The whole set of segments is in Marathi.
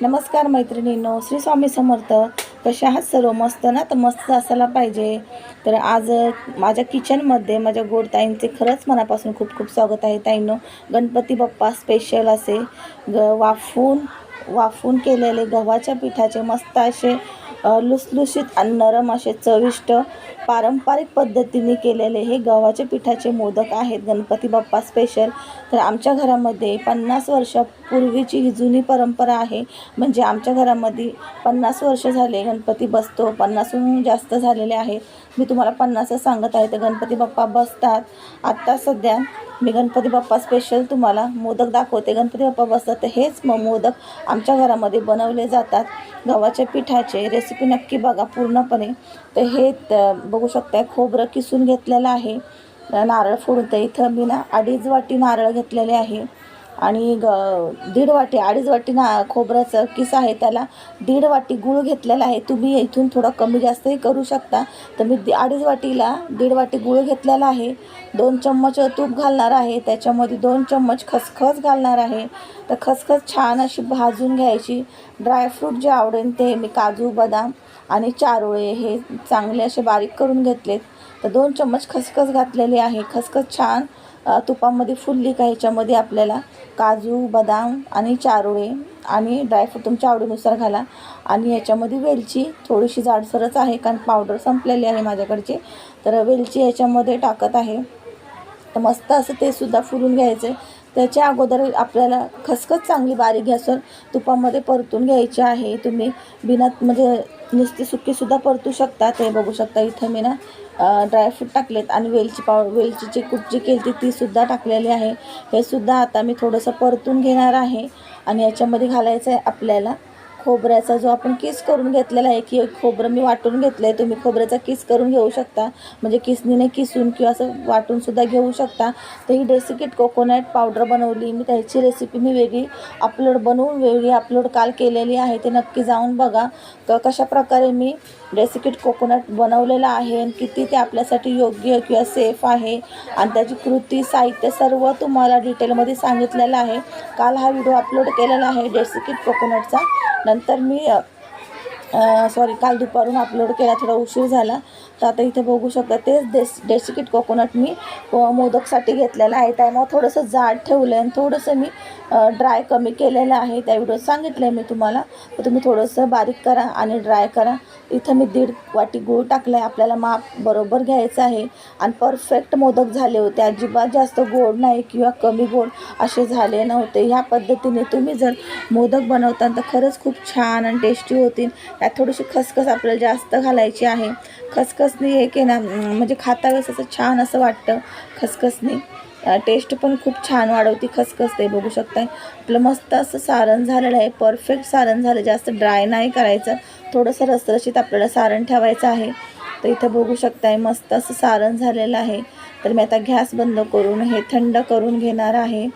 नमस्कार मैत्रिणींनो श्री स्वामी समर्थ. कसे आहात सर्व? मस्त ना? तर मस्त असायला पाहिजे. तर आज माझ्या किचनमध्ये माझ्या गोड ताईंचे खरंच मनापासून खूप खूप स्वागत आहे. ताईंनो गणपती बाप्पा स्पेशल असे. ग वाफून वाफून केलेले गव्हाच्या पिठाचे मस्त असे लुसलुशीत आणि नरम असे चविष्ट पारंपरिक पद्धतीने केलेले हे गव्हाच्या पिठाचे मोदक आहेत गणपती बाप्पा स्पेशल तर आमच्या घरामध्ये पन्नास पूर्वीची ही जुनी परंपरा आहे. म्हणजे आमच्या घरामध्ये पन्नास वर्ष झाले गणपती बसतो. पन्नासहून जास्त झालेले आहे. मी तुम्हाला पन्नासच सांगत आहे. तर गणपती बाप्पा बसतात. आत्ता सध्या मी गणपती बाप्पा स्पेशल तुम्हाला मोदक दाखवते. गणपती बाप्पा बसतात तर हेच म मोदक आमच्या घरामध्ये बनवले जातात. गव्हाच्या पिठाचे रेसिपी नक्की बघा पूर्णपणे. तर हे बघू शकताय खोबरं किसून घेतलेलं आहे. नारळ फोडून तर इथं मी ना अडीच वाटी नारळ घेतलेले आहे. आणि ग दीड वाटी अडीच वाटी ना खोबऱ्याचं किस आहे त्याला दीड वाटी गूळ घेतलेला आहे. तुम्ही इथून थोडं कमी जास्तही करू शकता. तर मी दि- अडीच वाटीला दीड वाटी गूळ घेतलेला आहे. दोन चम्मच तूप घालणार आहे. त्याच्यामध्ये दोन चम्मच खसखस घालणार आहे. तर खसखस छान अशी भाजून घ्यायची. ड्रायफ्रूट जे आवडेल ते मी काजू बदाम आणि चारोळे हे चांगले असे बारीक करून घेतलेत. तर दोन चम्मच खसखस घातलेली आहे. खसखस छान तुपामध्ये फुलली का ह्याच्यामध्ये आपल्याला काजू बदाम आणि चारोळे आणि ड्रायफ्रूट तुमच्या आवडीनुसार घाला. आणि ह्याच्यामध्ये वेलची थोडीशी जाडसरच आहे कारण पावडर संपलेली आहे माझ्याकडची. तर वेलची ह्याच्यामध्ये टाकत आहे. तर मस्त असं ते सुद्धा फुलून घ्यायचं त्याच्या अगोदर आपल्याला खसखस चांगली बारीक गॅसवर तुपामध्ये परतून घ्यायची आहे. तुम्ही बिना म्हणजे नुसती सुकेसुद्धा परतू शकता ते बघू शकता इथं मी ना ड्रायफ्रूट टाकलेत आणि वेलची पाव वेलचीची कुट जी केली ती तीसुद्धा टाकलेली आहे. हे सुद्धा आता मी थोडंसं परतून घेणार आहे. आणि याच्यामध्ये घालायचं आहे आपल्याला खोबऱ्याचा जो आपण किस करून घेतलेला आहे की खोबरं मी वाटून घेतलं आहे तुम्ही खोबऱ्याचा किस करून घेऊ शकता. म्हणजे किसनीने किसून किंवा असं वाटूनसुद्धा घेऊ शकता. तर ही डेसिकेट कोकोनट पावडर बनवली. मी त्याची रेसिपी मी वेगळी अपलोड बनवून वेगळी अपलोड काल केलेली आहे. ते नक्की जाऊन बघा. क कशा प्रकारे मी डेसिकेट कोकोनट बनवलेलं आहे आणि किती ते आपल्यासाठी योग्य किंवा सेफ आहे आणि त्याची कृती साहित्य सर्व तुम्हाला डिटेलमध्ये सांगितलेलं आहे. काल हा व्हिडिओ अपलोड केलेला आहे. डेसिकेट कोकोनटचा नंतर मी सॉरी काल दुपारून अपलोड केला थोडा उशीर झाला. तर आता इथे बघू शकता तेच डेस डेसिकेट कोकोनट मी मोदकसाठी घेतलेलं आहे. त्यामुळं थोडंसं जाड ठेवलं आहे आणि थोडंसं मी ड्राय कमी केलेलं आहे. त्या व्हिडिओत सांगितलं आहे मी तुम्हाला. तर तुम्ही थोडंसं बारीक करा आणि ड्राय करा. इथं मी दीड वाटी गूळ टाकलं आहे आपल्याला माप बरोबर घ्यायचं आहे. आणि परफेक्ट मोदक झाले होते. अजिबात जास्त गोड नाही किंवा कमी गोड असे झाले नव्हते. ह्या पद्धतीने तुम्ही जर मोदक बनवता तर खरंच खूप छान आणि टेस्टी होतील. त्यात थोडीशी खसखस आपल्याला जास्त घालायची आहे. खसखसनी एक आहे ना म्हणजे खाता वेळेस असं छान असं वाटतं खसखसनी. टेस्ट पण खूप छान वाढवती खसखस ते बघू शकताय. आपलं मस्त असं सारण झालेलं आहे परफेक्ट सारण झालं जास्त ड्राय नाही करायचं. थोडंसं रसरशीत आपल्याला सारण ठेवायचं आहे. तर इथं बघू शकताय मस्त असं सारण झालेलं आहे. तर मी आता गॅस बंद करून हे थंड करून घेणार आहे.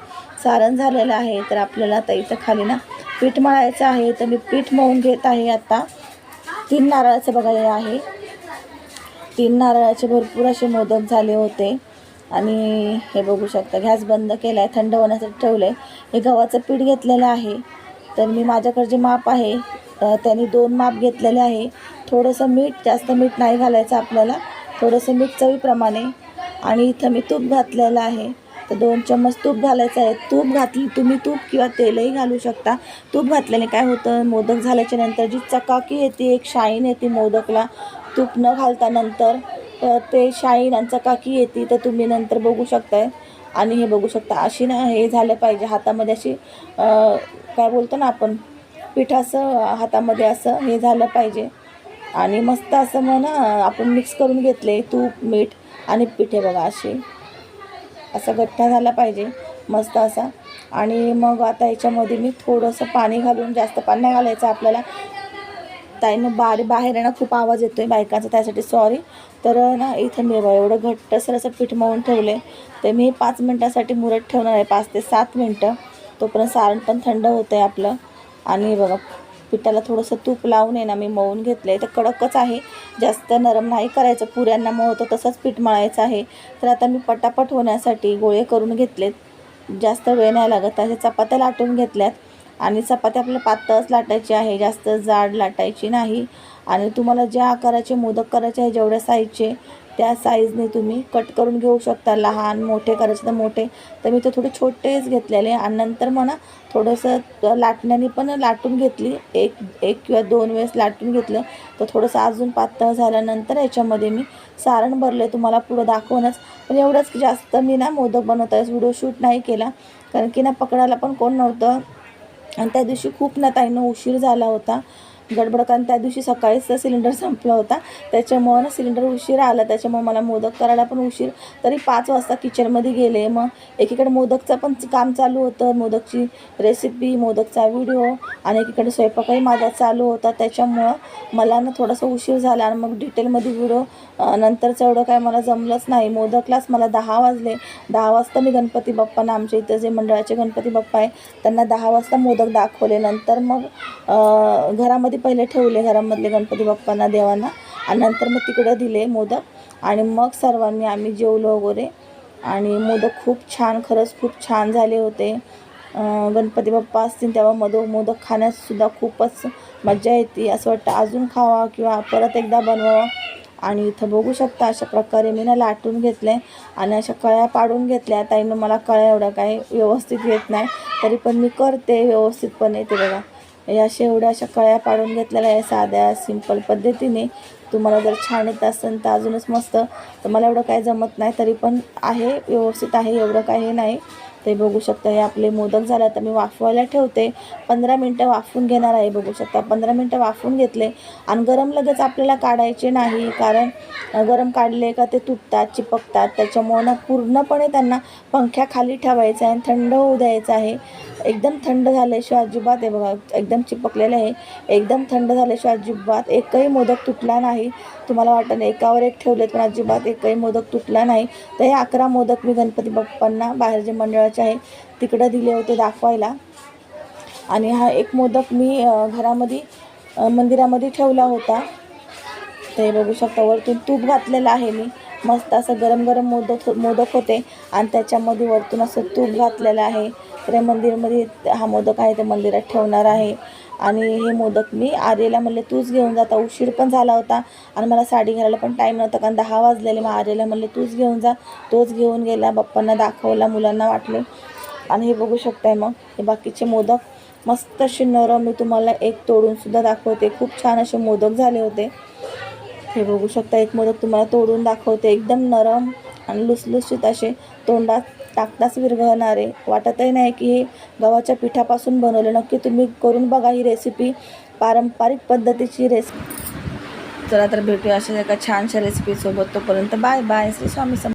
सारण झालेलं आहे तर आपल्याला आता इथं खाली ना पीठ मळायचं आहे. तर मी पीठ मळून घेत आहे आता. तीन नारळाचं बघायला आहे. तीन नारळाचे भरपूर असे मोदक झाले होते. आणि हे बघू शकता गॅस बंद केला आहे थंड होण्यासाठी ठेवलं आहे हे गव्हाचं पीठ घेतलेलं आहे. तर मी माझ्याकडे जे माप आहे त्यांनी दोन माप घेतलेले आहे. थोडंसं मीठ जास्त मीठ नाही घालायचं आपल्याला. थोडंसं मीठ चवीप्रमाणे. आणि इथं मी तूप घातलेलं आहे. तर दोन चम्मच तूप घालायचं आहे. तूप घातली तुम्ही तूप किंवा तेलही घालू शकता. तूप घातल्याने काय होतं मोदक झाल्याच्यानंतर जी चकाकी येते एक शाईन येते मोदकला तूप न घालता नंतर ते शाईन आणि चकाकी येते तर तुम्ही नंतर बघू शकताय. आणि हे बघू शकता अशी ना हे झालं पाहिजे हातामध्ये अशी काय बोलतो ना आपण पिठाचं हातामध्ये असं हे झालं पाहिजे. आणि मस्त असं मग ना आपण मिक्स करून घेतले तूप मीठ आणि पिठे बघा असे असा गठ्ठा झाला पाहिजे मस्त असा. आणि मग आता याच्यामध्ये मी थोडंसं पाणी घालून जास्त पाणी नाही घालायचं आपल्याला. ताईनं बारी बाहेर आहे ना खूप आवाज येतो आहे बायकांचा त्यासाठी सॉरी तर ना इथं मी बघा एवढं घट्टसर असं पीठ मळून ठेवले तर मी पाच मिनटासाठी मुरत ठेवणार आहे पाच ते सात मिनटं. तोपर्यंत सारण पण थंड होतं आहे आपलं. आणि बघा पिठाला थोडंसं तूप लावून आहे ना मी मळून घेतलं आहे तर कडकच आहे जास्त नरम नाही करायचं. पुऱ्यांना मळतो तसंच पीठ मळायचं आहे. तर आता मी पटापट होण्यासाठी गोळे करून घेतलेत. जास्त वेळ नाही लागत असे चपात्या लाटून घेतल्यात. आणि चपाती आपल्याला पातळच लाटायची आहे जास्त जाड लाटायची नाही. आणि तुम्हाला ज्या आकाराचे मोदक करायचे आहे जेवढ्या साईजचे त्या साईजने तुम्ही कट करून घेऊ शकता. लहान मोठे करायचे तर मोठे. तर मी तर थोडे छोटेच घेतलेले आणि नंतर म्हणा थोडंसं लाटण्याने पण लाटून घेतली. एक एक किंवा दोन वेळेस लाटून घेतलं. तर थोडंसं अजून पातळ झाल्यानंतर याच्यामध्ये मी सारण भरलं तुम्हाला पुढं दाखवूनच. पण एवढंच की जास्त मी ना मोदक बनवता व्हिडिओ शूट नाही केला. कारण की ना पकडायला पण कोण नव्हतं. आणि त्या दिवशी खूप ना ताईनं उशीर झाला होता. गडबड कारण. त्या दिवशी सकाळीच सिलेंडर संपला होता. त्याच्यामुळं ना सिलेंडर उशीर आला. त्याच्यामुळं मला मोदक करायला पण उशीर. तरी पाच वाजता किचनमध्ये गेले. मग एकीकडे मोदकचं पण काम चालू होतं. मोदकची रेसिपी मोदकचा व्हिडिओ आणि एकीकडे स्वयंपाकही माझा चालू होता. त्याच्यामुळं मला ना थोडासा उशीर झाला आणि मग डिटेलमध्ये व्हिडिओ नंतरचं एवढं काय मला जमलंच नाही. मोदकलाच मला दहा वाजले. दहा वाजता मी गणपती बाप्पांना आमच्या इथं जे मंडळाचे गणपती बाप्पा आहे त्यांना दहा वाजता मोदक दाखवले. नंतर मग घरामध्ये पहिले ठेवले घरामधले गणपती बाप्पांना देवांना. आणि नंतर मग तिकडं दिले मोदक. आणि मग सर्वांनी आम्ही जेवलो वगैरे. आणि मोदक खूप छान खरंच खूप छान झाले होते. गणपती बाप्पा असतील तेव्हा मदो मोदक खाण्याससुद्धा खूपच मजा येते. असं वाटतं अजून खावा किंवा परत एकदा बनवावा. आणि इथं बघू शकता अशा प्रकारे मी ना लाटून घेतले आणि अशा कळ्या पाडून घेतल्या. ताईनं मला कळ्या एवढ्या काही व्यवस्थित येत नाही. तरी पण मी करते व्यवस्थितपणे ते बघा. हे अशा एवढ्या अशा कळ्या पाडून घेतलेल्या आहे साध्या सिंपल पद्धतीने. तुम्हाला जर छान येत असेल तर अजूनच मस्त. तर मला एवढं काही जमत नाही तरी पण आहे व्यवस्थित आहे एवढं काही नाही. ते बघू शकता हे आपले मोदक झाले तर मी वाफवायला ठेवते. पंधरा मिनटं वाफवून घेणार आहे बघू शकता. पंधरा मिनटं वाफवून घेतले आणि गरम लगेच आपल्याला काढायचे नाही कारण गरम काढले का ते तुटतात चिपकतात. त्याच्यामुळं ना पूर्णपणे त्यांना पंख्याखाली ठेवायचं आहे आणि थंड होऊ द्यायचं आहे. एकदम थंड झाल्याशिवाय अजिबात आहे बघा एकदम चिपकलेलं आहे. एकदम थंड झाल्याशिवाय अजिबात एकही मोदक तुटला नाही. तुम्हाला वाटतं एकावर एक ठेवले पण अजिबात एकही मोदक तुटला नाही. तर हे अकरा मोदक मी गणपती बाप्पांना बाहेर जे मंडळाचे आहे तिकडं दिले होते दाखवायला. आणि हा एक मोदक मी घरामध्ये मंदिरामध्ये ठेवला होता. ते बघू शकता वरतून तूप घातलेलं आहे मी. मस्त असं गरम गरम मोदक मोदक होते. आणि त्याच्यामध्ये वरतून असं तूप घातलेलं आहे. तर या मंदिरमध्ये हा मोदक आहे ते मंदिरात ठेवणार आहे. आणि हे मोदक मी आर्यला म्हणले तूच घेऊन जाता उशीर पण झाला होता. आणि मला साडी घालायला पण टाईम नव्हता कारण दहा वाजलेले. मग आर्यला म्हणले तूच घेऊन जा. तोच घेऊन गेला बाप्पांना दाखवला मुलांना वाटले. आणि हे बघू शकताय मग हे बाकीचे मोदक. मस्त असे नरम मी तुम्हाला एक तोडून सुद्धा दाखवते. खूप छान असे मोदक झाले होते. हे बघू शकता एक मोदक तुम्हाला तोडून दाखवते. एकदम नरम आणि लुसलुसीत असे तोंडात टाकताच विरघळणारे. वाटतही नाही की हे गव्हाच्या पिठापासून बनवले. नक्की तुम्ही करून बघा ही रेसिपी पारंपरिक पद्धतीची रेसिपी चला तर भेटूया अशा एका छानशा रेसिपीसोबत तोपर्यंत बाय बाय. श्री स्वामी सम